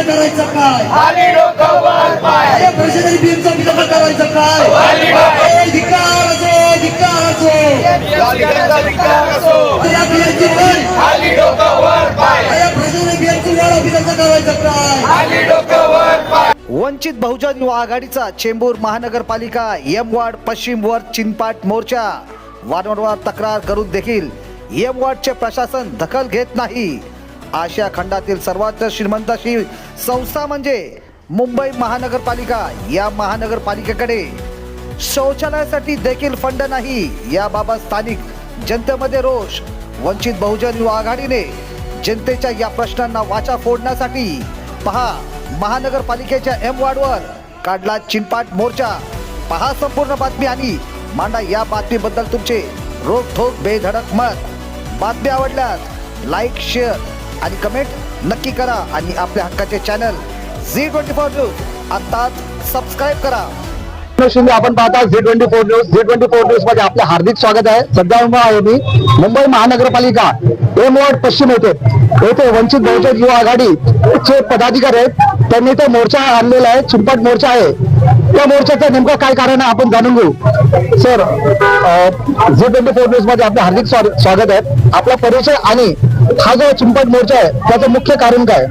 करायचं काय करायचं काय असो अधिकार असो वंचित बहुजन युवा आघाडीचा चेंबूर महानगरपालिका एम वार्ड पश्चिम वर चिनपाट मोर्चा. वारंवार तक्रार करून देखील एम वार्डचे प्रशासन दखल घेत नाही. आशिया खंडातील सर्वात श्रीमंत अशी संस्था म्हणजे मुंबई महानगरपालिका. या महानगरपालिकेकडे शौचालयासाठी देखील फंड नाही. याबाबत स्थानिक जनतेमध्ये रोष. वंचित बहुजन युवा आघाडीने जनतेच्या या प्रश्नांना वाचा फोडण्यासाठी पहा महानगरपालिकेच्या एम वार्डवर काढला चिनपाट मोर्चा. पहा संपूर्ण बातमी आणि मांडा या बातमीबद्दल तुमचे रोखोक बेधडक मत. बातमी आवडल्यास लाईक शेअर आणि कमेंट नक्की करा आणि आपल्या हक्काचे channel Zee twenty four news आत्ताच सबस्क्राईब करा. शिंदे आपण पाहता Zee twenty four news Zee twenty four न्यूजमध्ये आपले हार्दिक स्वागत आहे. सध्या उभा आहे मी. मुंबई महानगरपालिका एम वॉर्ड पश्चिम येथे. येथे वंचित बहुजन युवा आघाडी चे पदाधिकारी आहेत. त्यांनी तो मोर्चा आणलेला आहे. चिंपट मोर्चा आहे. त्या मोर्चाचं नेमकं काय कारण आहे आपण जाणून घेऊ. सर झी ट्वेंटी फोर न्यूजमध्ये आपलं हार्दिक स्वागत आहे. आपला परिचय आणि हा जो चिंपट मोर्चा आहे त्याचं मुख्य कारण काय?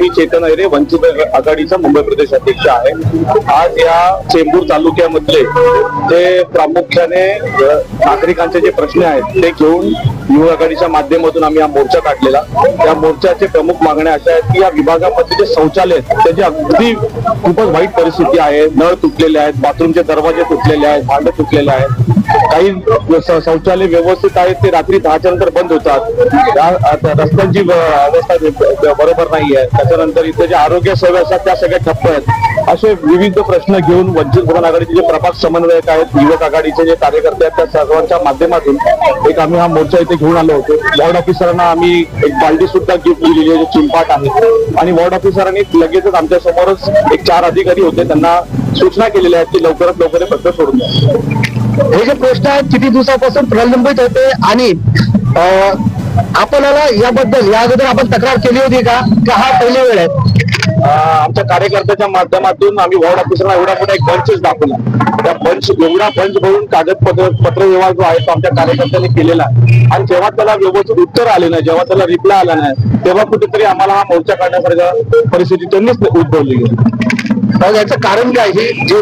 मी चेतन अहिरे वंचित आघाडीचा मुंबई प्रदेश अध्यक्ष आहे. आज या चेंबूर तालुक्यामधले जे प्रामुख्याने नागरिकांचे जे प्रश्न आहेत ते घेऊन युवा आघाडीच्या माध्यमातून आम्ही हा मोर्चा काढलेला. त्या मोर्चाचे प्रमुख मागण्या अशा आहेत की या विभागामध्ये जे शौचालय आहेत त्याची अगदी खूपच वाईट परिस्थिती आहे. नळ तुटलेले आहेत बाथरूमचे दरवाजे तुटलेले आहेत भांडे तुटलेले आहेत. काही शौचालय व्यवस्थित आहेत ते रात्री दहाच्या नंतर बंद होतात. रस्त्यांची अवस्था बरोबर नाही आहे. त्याच्यानंतर इथे जे आरोग्य सेवा असतात त्या सगळ्या ठप्प आहेत. असे विविध प्रश्न घेऊन वंचित भवन आघाडीचे जे प्रभाग समन्वयक आहेत युवक आघाडीचे जे कार्यकर्ते आहेत त्या सर्वांच्या माध्यमातून एक आम्ही हा मोर्चा इथे घेऊन आलो होतो. वॉर्ड ऑफिसरांना आम्ही एक बालदी सुद्धा गिफ्ट दिलेली आहे जे चिंपाट आहे. आणि वॉर्ड ऑफिसरांनी लगेचच आमच्या समोरच एक चार अधिकारी होते त्यांना सूचना केलेल्या आहेत की लवकरात लवकर हे प्रश्न सोडून द्या. हे जे प्रश्न आहेत किती दिवसापासून प्रलंबित होते आणि आपल्याला याबद्दल या अगोदर आपण तक्रार केली होती का? का हा पहिली वेळ आहे? आमच्या कार्यकर्त्याच्या माध्यमातून आम्ही वॉर्ड ऑफिसरला एवढा मोठा एक बंचच दाखवला त्या बंच एवढा बंच भरून कागदपत्र पत्र व्यवहार जो आहे तो आमच्या कार्यकर्त्यांनी केलेला आहे. आणि जेव्हा त्याला व्यवस्थित उत्तर आले नाही जेव्हा त्याला रिप्लाय आला नाही तेव्हा कुठेतरी आम्हाला हा मोर्चा काढण्यासारख्या परिस्थिती त्यांनीच उद्भवली मग याचं कारण काय? ही जे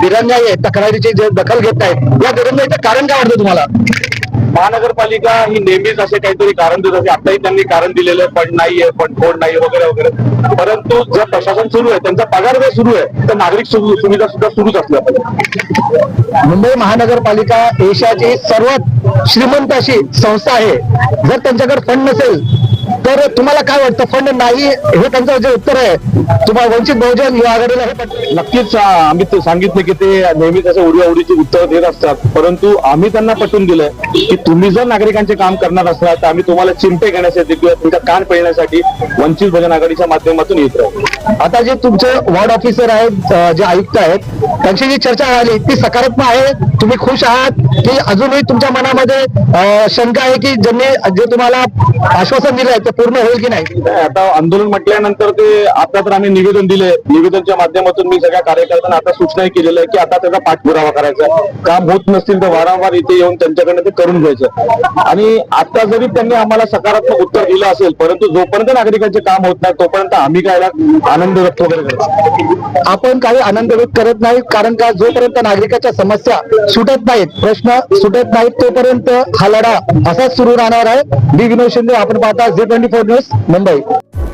दिरंगाई आहे तक्रारीची जे दखल घेत आहेत या दिरंगाईचं कारण काय वाटतं तुम्हाला? महानगरपालिका ही नेहमीच असे काहीतरी कारण देत असते. आताही त्यांनी कारण दिलेलं फंड नाहीये फंड फोड नाही वगैरे वगैरे. परंतु जर प्रशासन सुरू आहे त्यांचा पगार जर सुरू आहे तर नागरिक सुविधा सुद्धा सुरूच असल्या पाहिजे मुंबई महानगरपालिका एशियाची सर्वात श्रीमंत अशी संस्था आहे. जर त्यांच्याकडे फंड नसेल तर तुम्हाला काय वाटतं? फंड नाही हे त्यांचं जे उत्तर आहे तुम्हाला वंचित बहुजन युवा आघाडीला हे पटलं. नक्कीच आम्ही ते सांगितले की ते नेहमीच असं उडी आवडीची उत्तर देत असतात. परंतु आम्ही त्यांना पटवून दिलंय की तुम्ही जर नागरिकांचे काम करणार असलात तर आम्ही तुम्हाला चिमटे घेण्यासाठी किंवा तुमच्या कान पिळण्यासाठी वंचित बहुजन आघाडीच्या माध्यमातून येत राहू. आता जे तुमचे वॉर्ड ऑफिसर आहेत जे आयुक्त आहेत त्यांची जी चर्चा झाली ती सकारात्मक आहे. तुम्ही खुश आहात की अजूनही तुमच्या मनामध्ये शंका आहे की ज्यांनी जे तुम्हाला आश्वासन दिलंय ते पूर्ण होईल की नाही? नाही, आता आंदोलन म्हटल्यानंतर ते आता तर आम्ही निवेदन दिले. निवेदनच्या माध्यमातून मी सगळ्या कार्यकर्त्यांना आता सूचनाही केलेल्या आहे की आता त्याचा पाठपुरावा करायचा. काम होत नसतील तर वारंवार इथे येऊन त्यांच्याकडनं ते करून घ्यायचं आणि आता जरी त्यांनी आम्हाला सकारात्मक उत्तर दिलं असेल परंतु जोपर्यंत नागरिकांचे काम होत नाही तोपर्यंत आम्ही काय आनंद व्यक्त वगैरे करतो आपण काही आनंद व्यक्त करत नाहीत कारण का जोपर्यंत नागरिकाच्या समस्या सुटत नाहीत प्रश्न सुटत नाहीत तोपर्यंत हा लढा असाच सुरू राहणार आहे. डी. विनोद शिंदे आपण पाहता Zee twenty four news Mumbai